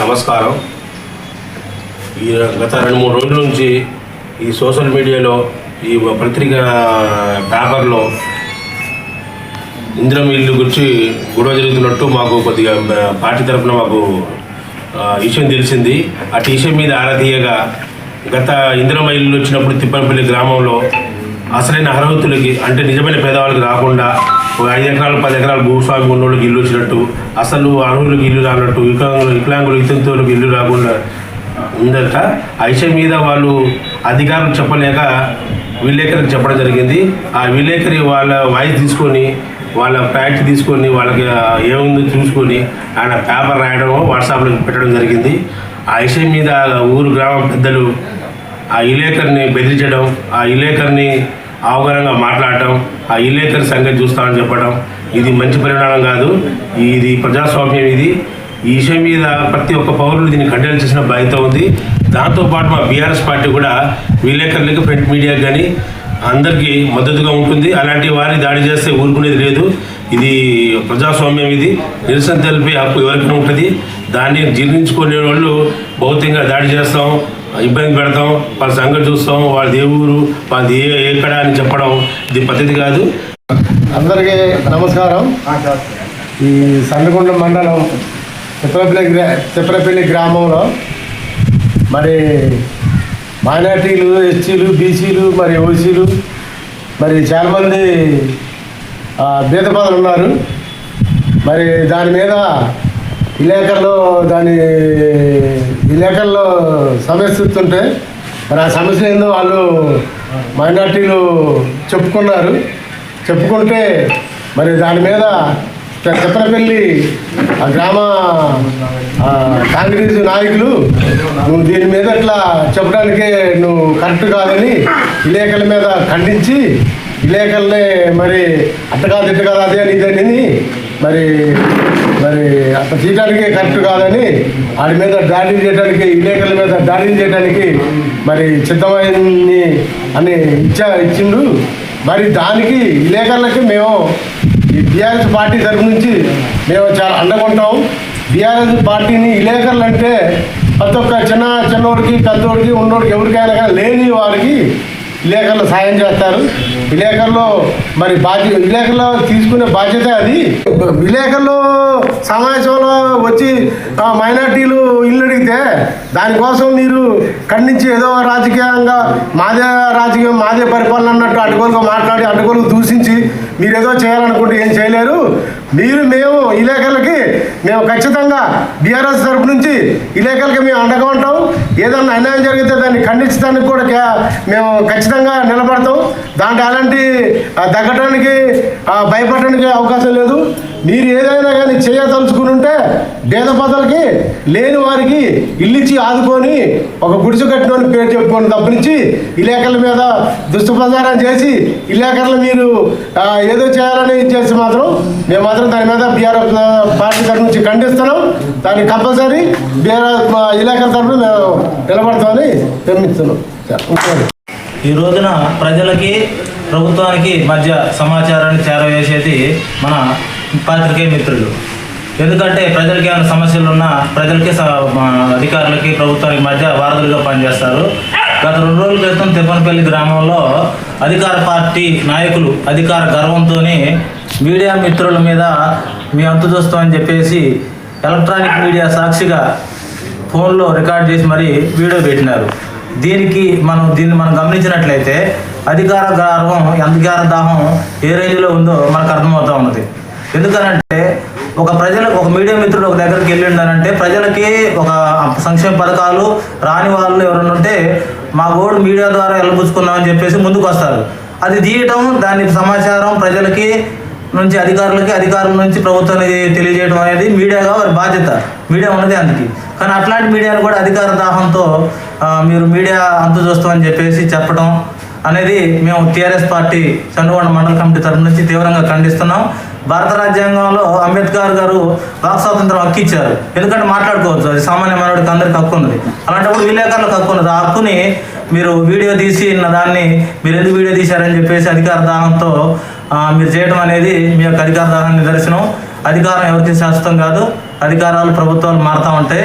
నమస్కారం. ఈ గత రెండు మూడు రోజుల నుంచి ఈ సోషల్ మీడియాలో ఈ పత్రిక పేపర్లో ఇందిరం ఇల్లు గురించి గొడవ జరుగుతున్నట్టు మాకు కొద్దిగా పార్టీ తరఫున మాకు విషయం తెలిసింది. అటు విషయం మీద ఆరాధీయగా గత ఇందిరమ్మ ఇల్లు వచ్చినప్పుడు తిప్పనపల్లి గ్రామంలో అసలైన అర్హతులకి అంటే నిజమైన పేదవాళ్ళకి రాకుండా ఐదు ఎకరాలు పది ఎకరాలు భూస్వామి ఉన్నోళ్ళకి ఇల్లు వచ్చినట్టు అసలు అర్హులకు ఇల్లు రానట్టు వికలాంగులు వికలాంగులు ఇతంతులకు ఇల్లు రాకుండా ఉందట. ఆ మీద వాళ్ళు అధికారులు చెప్పలేక విలేకరికి చెప్పడం జరిగింది. ఆ విలేకరి వాళ్ళ వాయిస్ తీసుకొని వాళ్ళ ఫ్యాక్ట్ తీసుకొని వాళ్ళకి ఏముందో చూసుకొని ఆయన పేపర్ రాయడం వాట్సాప్లో పెట్టడం జరిగింది. ఆ విషయం మీద ఊరు గ్రామ పెద్దలు ఆ విలేకరిని బెదిరించడం ఆ విలేకరిని అవగాహనగా మాట్లాడటం ఆ ఇల్లేకర్ సంగతి చూస్తామని చెప్పడం ఇది మంచి పరిణామం కాదు. ఇది ప్రజాస్వామ్యం ఇది. ఈ విషయం మీద ప్రతి ఒక్క పౌరులు దీన్ని కండెల్ చేసిన బాధ్యత ఉంది. దాంతోపాటు మా బీఆర్ఎస్ పార్టీ కూడా విలేకరులకు ప్రింట్ మీడియాకి కానీ అందరికీ మద్దతుగా ఉంటుంది. అలాంటి వారిని దాడి చేస్తే ఊరుకునేది లేదు. ఇది ప్రజాస్వామ్యం ఇది. నిరసన తెలిపే హక్కు ఎవరికైనా ఉంటుంది. దాన్ని జీర్ణించుకునే వాళ్ళు భౌతికంగా దాడి చేస్తాం. ఇబ్బంది పెడతాం వాళ్ళ సంగతి చూస్తాం వాళ్ళ దేవురు వాళ్ళది ఏ ఎక్కడ అని చెప్పడం ఇది పద్ధతి కాదు. అందరికీ నమస్కారం. ఈ సండకొండ మండలం తిప్పలపల్లి గ్రా తిప్పలపల్లి గ్రామంలో మరి మైనార్టీలు ఎస్సీలు బీసీలు మరి ఓసీలు మరి చాలామంది భేదపాదులు ఉన్నారు. మరి దాని మీద విలేకరులో దాని విలేకరులో సమస్య ఇస్తుంటే మరి ఆ సమస్య ఏందో వాళ్ళు మైనార్టీలు చెప్పుకున్నారు. చెప్పుకుంటే మరి దాని మీద చెప్పనపల్లి ఆ గ్రామ కాంగ్రెస్ నాయకులు నువ్వు దీని మీద ఇట్లా చెప్పడానికే నువ్వు కరెక్ట్ కాదని విలేకరుల మీద ఖండించి విలేకరులే మరి అట్ట కాదు ఇట్ట కాదు అదే అని ఇదని మరి మరి చేయడానికి కరెక్ట్ కాదని వాడి మీద దాడి చేయడానికి ఇలేకల మీద దాడి చేయడానికి మరి సిద్ధమైంది అని ఇచ్చా ఇచ్చిండు. మరి దానికి ఇలేకర్లకి మేము ఈ బీఆర్ఎస్ పార్టీ తరఫు నుంచి మేము చాలా అండగుంటాం. బీఆర్ఎస్ పార్టీని ఇలేకర్లు అంటే ప్రతి ఒక్క చిన్న చిన్నోడికి పెద్దోడికి ఉన్నోడికి ఎవరికైనా కానీ లేని వారికి విలేకరులు సాయం చేస్తారు. విలేకరులు మరి బాధ్యత విలేకరులు తీసుకునే బాధ్యత అది. విలేకరులు సమావేశంలో వచ్చి మైనార్టీలు ఇల్లు అడిగితే దానికోసం మీరు ఖండించి ఏదో రాజకీయంగా మాదే రాజకీయం మాదే పరిపాలన అన్నట్టు అడ్డుకోలుగా మాట్లాడి అడ్డుకోలుగా దూషించి మీరు ఏదో చేయాలనుకుంటే ఏం చేయలేరు. మీరు మేము ఇలేకలకి మేము ఖచ్చితంగా బీఆర్ఎస్ తరపు నుంచి ఇలేకలకి మేము అండగా ఉంటాం. ఏదన్నా అన్యాయం జరిగితే దాన్ని ఖండించడానికి కూడా మేము ఖచ్చితంగా నిలబడతాం. దాంట్లో అలాంటి ఆ, తగ్గటానికి భయపడటానికి అవకాశం లేదు. మీరు ఏదైనా కానీ చేయదలుచుకుని ఉంటే పేదపదలకి లేని వారికి ఇల్లు ఇచ్చి ఆదుకొని ఒక గుడిసె కట్టుకొని పేరు చెప్పుకొని తప్పనించి విలేకరుల మీద దుష్టప్రచారం చేసి ఇలేకర్లు మీరు ఏదో చేయాలని చేసి మాత్రం మేము మాత్రం దాని మీద బీఆర్ఎఫ్ పార్టీ తరఫు నుంచి ఖండిస్తున్నాం. దాన్ని కంపల్సరీ బీఆర్ఎఫ్ విలేకరుల తరఫున మేము నిలబడతామని నిర్మిస్తున్నాం ఈ రోజున ప్రజలకి ప్రభుత్వానికి మధ్య సమాచారాన్ని చేరవేసేది మన పాత్రికేయ మిత్రులు. ఎందుకంటే ప్రజలకి ఏమైనా సమస్యలు ఉన్నా ప్రజలకి స- అధికారులకి ప్రభుత్వానికి మధ్య వారధులుగా పనిచేస్తారు. గత రెండు రోజుల క్రితం తిప్పనపల్లి గ్రామంలో అధికార పార్టీ నాయకులు అధికార గర్వంతో మీడియా మిత్రుల మీద మీ అంతు చూస్తామని చెప్పేసి ఎలక్ట్రానిక్ మీడియా సాక్షిగా ఫోన్లో రికార్డ్ చేసి మరీ వీడియో పెట్టినారు. దీనికి మనం దీన్ని మనం గమనించినట్లయితే అధికార గర్వం అధికార దాహం ఏ రేంజ్లో ఉందో మనకు అర్థమవుతూ ఉన్నది. ఎందుకనంటే ఒక ప్రజలకు ఒక మీడియా మిత్రుడు ఒక దగ్గరికి వెళ్ళిండనంటే ప్రజలకి ఒక సంక్షేమ పథకాలు రాని వాళ్ళు ఎవరైనా ఉంటే మా ఓడు మీడియా ద్వారా వెళ్ళబుచ్చుకుందామని చెప్పేసి ముందుకు వస్తారు అది తీయటం దాని సమాచారం ప్రజలకి నుంచి అధికారులకి అధికారుల నుంచి ప్రభుత్వానికి తెలియజేయడం అనేది మీడియాగా వారి బాధ్యత. మీడియా ఉన్నది అందుకే. కానీ అట్లాంటి మీడియాను కూడా అధికార దాహంతో మీరు మీడియా అంతు చూస్తామని చెప్పేసి చెప్పడం అనేది మేము టీఆర్ఎస్ పార్టీ చంద్రగొండ మండల కమిటీ తరఫు నుంచి తీవ్రంగా ఖండిస్తున్నాం. భారత రాజ్యాంగంలో అంబేద్కర్ గారు వాక్ స్వాతంత్రం హక్కు ఇచ్చారు. ఎందుకంటే మాట్లాడుకోవచ్చు అది సామాన్య మానవుడికి అందరికి హక్కు ఉంది అలాంటప్పుడు విలేకరులకు హక్కు ఉన్నది. ఆ హక్కుని మీరు వీడియో తీసి ఉన్న దాన్ని మీరు ఎందుకు వీడియో తీశారని చెప్పేసి అధికార దాహంతో మీరు చేయడం అనేది మీ యొక్క అధికార దాహం నిదర్శనం. అధికారం ఎవరికి శాశ్వతం కాదు. అధికారాలు ప్రభుత్వాలు మారుతూ ఉంటాయి.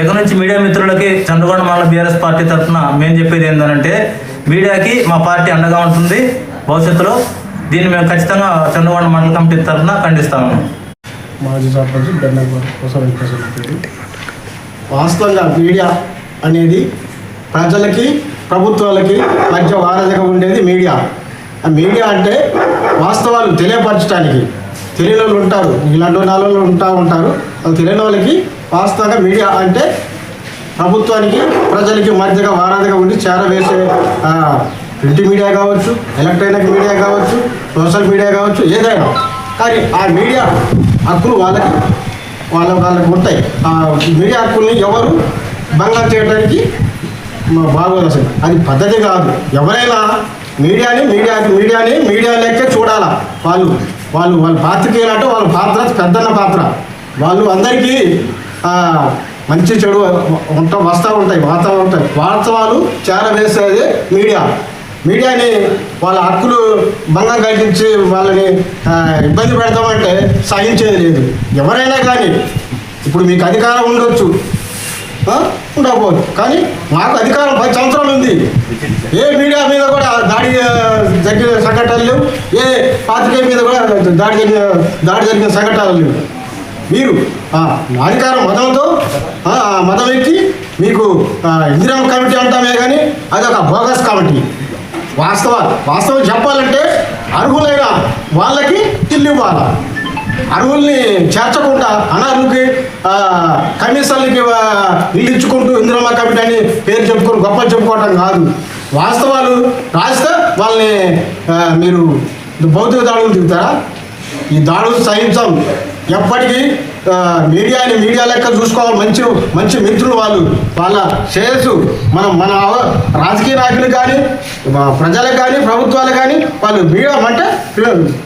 ఇక నుంచి మీడియా మిత్రులకి చంద్రగొండ మండల బీఆర్ఎస్ పార్టీ తరఫున మేము చెప్పేది ఏంటంటే మీడియాకి మా పార్టీ అండగా ఉంటుంది. భవిష్యత్తులో దీన్ని మేము ఖచ్చితంగా చంద్రవాడ మండల కమిటీ తరఫున ఖండిస్తాము. మాజీ సర్పంచ్ బెన్నగూడ కోసం వాస్తవంగా మీడియా అనేది ప్రజలకి ప్రభుత్వాలకి మధ్య వారధిగా ఉండేది మీడియా. ఆ మీడియా అంటే వాస్తవాలు తెలియపరచడానికి. తెలియని వాళ్ళు ఉంటారు ఇలాంటి నాలుగు ఉంటా ఉంటారు. అది తెలియని వాళ్ళకి వాస్తవంగా మీడియా అంటే ప్రభుత్వానికి ప్రజలకి మధ్యగా వారధిగా ఉండి చేరవేసే ప్రింట్ మీడియా కావచ్చు ఎలక్ట్రానిక్ మీడియా కావచ్చు సోషల్ మీడియా కావచ్చు ఏదైనా. కానీ ఆ మీడియా హక్కులు వాళ్ళకి వాళ్ళ వాళ్ళకి ఉంటాయి. ఆ మీడియా హక్కుల్ని ఎవరు భంగం చేయడానికి బాగోదు అసలు. అది పద్ధతి కాదు. ఎవరైనా మీడియాని మీడియా మీడియాని మీడియా లెక్క చూడాలా. వాళ్ళు వాళ్ళు వాళ్ళ పాత్రికేయులు అంటే వాళ్ళ పాత్ర పెద్దన్న పాత్ర. వాళ్ళు అందరికీ మంచి చెడు ఉంటా వస్తూ ఉంటాయి వార్తలు ఉంటాయి. వాస్తవాలు చేరవేసేది మీడియా. మీడియాని వాళ్ళ హక్కులు భంగం కలిగించి వాళ్ళని ఇబ్బంది పెడతామంటే సహించేది లేదు ఎవరైనా కానీ ఇప్పుడు మీకు అధికారం ఉండొచ్చు. ఉండకపోవచ్చు. కానీ మాకు అధికారం పది సంవత్సరాలు ఉంది. ఏ మీడియా మీద కూడా దాడి జరిగిన సంఘటనలు లేవు. ఏ పాత్రికే మీద కూడా దాడి జరిగిన దాడి జరిగిన సంఘటనలు లేవు. మీరు అధికారం మతంతో మతం ఎక్కి మీకు ఇందిరా కమిటీ అంటామే కానీ అదొక బోగస్ కమిటీ. వాస్తవ వాస్తవం చెప్పాలంటే అర్హులైన వాళ్ళకి ఇల్లు ఇవ్వాలి. అర్హుల్ని చేర్చకుండా అనర్హులకి కమిషన్లకి ఇల్లు ఇచ్చుకుంటూ ఇందిరమ్మ కమిటీ అని పేరు చెప్పుకొని గొప్ప చెప్పుకోవటం కాదు. వాస్తవాలు రాస్తే వాళ్ళని మీరు భౌతిక దాడులు దిగుతారా? ఈ దాడులు సహించం. ఎప్పటికీ మీడియాని మీడియా లెక్క చూసుకోవాలి. మంచి మంచి మిత్రులు వాళ్ళు. వాళ్ళ శ్రేయస్సు మనం మన రాజకీయ నాయకులు కానీ ప్రజలకు కానీ ప్రభుత్వాలు కానీ వాళ్ళు మీడియా అంటే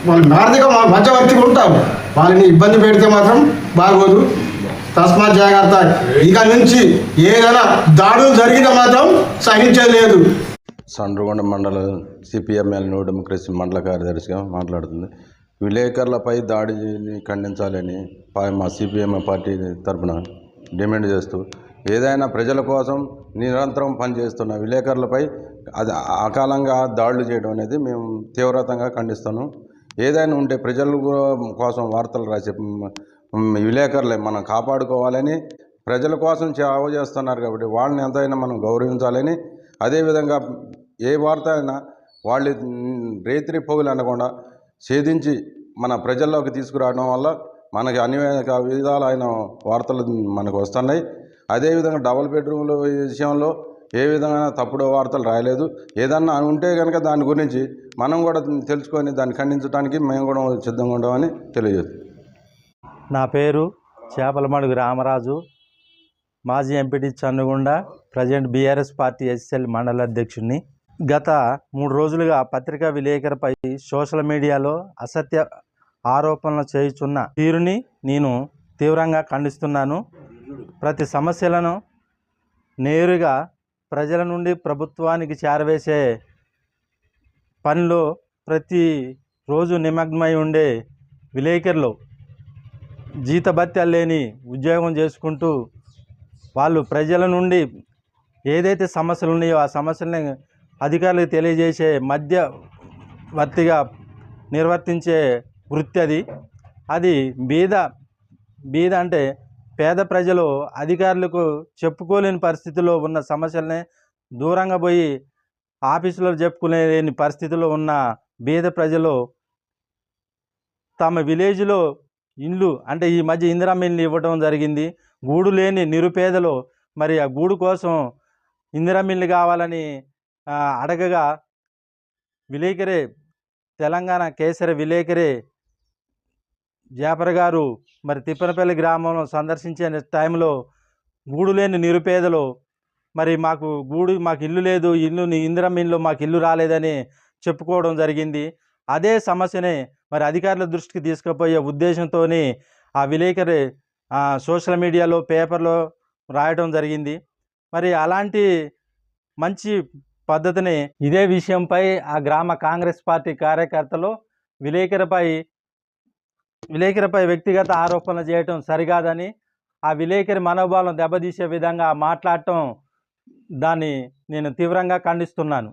వాళ్ళు ఆర్థిక మధ్యవర్తిగా ఉంటారు. వాళ్ళని ఇబ్బంది పెడితే మాత్రం బాగోదు. తస్మాత్ జాగ్రత్త. ఇక నుంచి ఏదైనా దాడులు జరిగితే మాత్రం సహించేది లేదు. సండ్రగొండ మండల సిపిఎంఎల్ న్యూ డెమోక్రసీ మండల కార్యదర్శిగా మాట్లాడుతుంది. విలేకరులపై దాడిని ఖండించాలని మా సిపిఎం పార్టీ తరఫున డిమాండ్ చేస్తూ ఏదైనా ప్రజల కోసం నిరంతరం పనిచేస్తున్న విలేకరులపై అది అకాలంగా దాడులు చేయడం అనేది మేము తీవ్రతంగా ఖండిస్తాను ఏదైనా ఉంటే ప్రజల కోసం వార్తలు రాసే విలేకరులే మనం కాపాడుకోవాలని ప్రజల కోసం సేవ చేస్తున్నారు కాబట్టి వాళ్ళని ఎంతైనా మనం గౌరవించాలని అదేవిధంగా ఏ వార్త అయినా వాళ్ళు రేత్రి పొగులు అనకుండా ఛేదించి మన ప్రజల్లోకి తీసుకురావడం వల్ల మనకి అనేక విధాలైన వార్తలు మనకు వస్తున్నాయి. అదేవిధంగా డబుల్ బెడ్రూమ్ల విషయంలో ఏ విధమైన తప్పుడు వార్తలు రాయలేదు. ఏదన్నా ఉంటే కనుక దాని గురించి మనం కూడా తెలుసుకొని దాన్ని ఖండించడానికి మేము కూడా సిద్ధంగా ఉండమని తెలియదు నా పేరు చేపలమడుగు రామరాజు. మాజీ MPTC Channugunda present BRS party SL మండల అధ్యక్షుడిని. గత మూడు రోజులుగా పత్రికా విలేకరుపై సోషల్ మీడియాలో అసత్య ఆరోపణలు చేయుచున్న తీరుని నేను తీవ్రంగా ఖండిస్తున్నాను. ప్రతి సమస్యలను నేరుగా ప్రజల నుండి ప్రభుత్వానికి చేరవేసే పనిలో ప్రతి రోజు నిమగ్నమై ఉండే విలేకరులు జీతభత్యాలు లేని ఉద్యోగం చేసుకుంటూ వాళ్ళు ప్రజల నుండి ఏదైతే సమస్యలు ఉన్నాయో ఆ సమస్యల్ని అధికారులకు తెలియజేసే మధ్యవర్తిగా నిర్వర్తించే వృత్తి అది. అది బీద బీద అంటే పేద ప్రజలు అధికారులకు చెప్పుకోలేని పరిస్థితిలో ఉన్న సమస్యలనే దూరంగా పోయి ఆఫీసులో చెప్పుకోలేని పరిస్థితిలో ఉన్న బీద ప్రజలు తమ విలేజ్లో ఇండ్లు అంటే ఈ మధ్య ఇందిరమ్మ ఇండ్లు ఇవ్వడం జరిగింది. గూడు లేని నిరుపేదలు మరి ఆ గూడు కోసం ఇందిరమ్మ ఇల్లు కావాలని అడగగా విలేకరే తెలంగాణ కేసరి విలేకరే జాపర్ గారు మరి తిప్పనపల్లి గ్రామంలో సందర్శించే టైంలో గూడు లేని నిరుపేదలు మరి మాకు గూడు మాకు ఇల్లు లేదు ఇల్లు ఇందిరం ఇల్లు మాకు ఇల్లు రాలేదని చెప్పుకోవడం జరిగింది. అదే సమస్యని మరి అధికారుల దృష్టికి తీసుకుపోయే ఉద్దేశంతో ఆ విలేకరి సోషల్ మీడియాలో పేపర్లో రాయడం జరిగింది. మరి అలాంటి మంచి పద్ధతిని ఇదే విషయంపై ఆ గ్రామ కాంగ్రెస్ పార్టీ కార్యకర్తలు విలేకరిపై విలేకరిపై వ్యక్తిగత ఆరోపణలు చేయటం సరికాదని ఆ విలేకరి మనోభావం దెబ్బతీసే విధంగా మాట్లాడటం దాన్ని నేను తీవ్రంగా ఖండిస్తున్నాను.